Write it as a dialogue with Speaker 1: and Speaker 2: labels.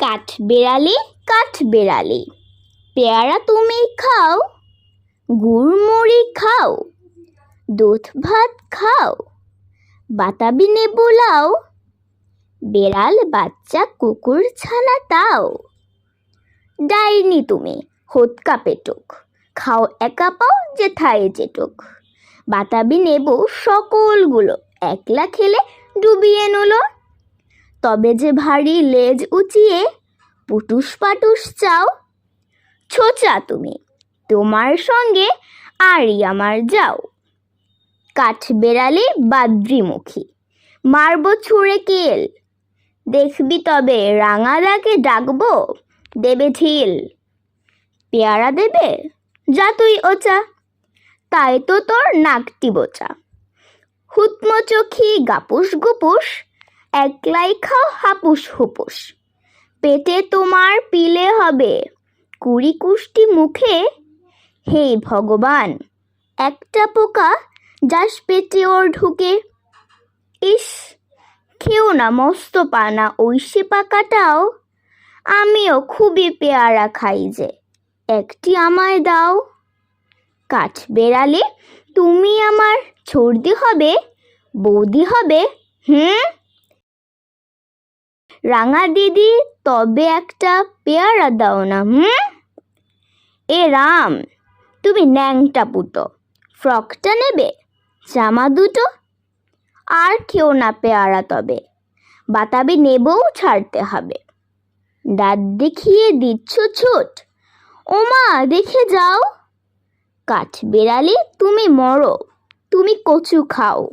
Speaker 1: কাঠ বেড়ালি কাঠ বেড়ালি। পেয়ারা তুমি খাও, গুড়মুড়ি খাও, দুধ ভাত খাও, বাতাবি নেবু লাও, বেড়াল, বাচ্চা, কুকুর, ছানা তাও। ডাইনি তুমি হোৎকা পেটুক, খাও একা পাও যেথায় যেটুক বাতাবি নেবু সকলগুলো একলা খেলে ডুবিয়ে নুলো তবে যে ভারী লেজ উঁচিয়ে পুটুস পাটুস চাও, ছোচা তুমি। তোমার সঙ্গে আরই আমার যাও। কাঠ বেড়ালে বাদ্রিমুখী, মারব ছুঁড়ে কেল। দেখবি তবে রাঙাদাকে ডাকবো, দেবে ঢিল। পেয়ারা দেবে, যা তুই ওচা, তাই তো তোর নাকটি বোচা। হুতম চোখি গাপুস গুপুস একলাই খাও হাপুস হুপুস। পেটে তোমার পিলে হবে। কুড়ি কুষ্টি মুখে। হে ভগবান, একটা পোকা যাস পেটে ওর ঢুকে। ইস, খেও না মস্ত পানা ঐশী পাকাটাও। আমিও খুবই পেয়ারা খাই যে, একটি আমায় দাও। কাঠ বেড়ালে তুমি আমার ছর্দি হবে, বৌদি হবে, হুম? রাঙা দিদি, তবে একটা পেয়ারা দাও না, হুম? এ রাম, তুমি ন্যাংটা পুতো, ফ্রকটা নেবে, জামা দুটো? আর কেউ না পেয়ারা তবে, বাতাবি নেবও ছাড়তে হবে। দাঁত দেখিয়ে দিচ্ছ ছোট, ওমা, দেখে যাও। কাঠ বেড়ালে তুমি মরো, তুমি কচু খাও।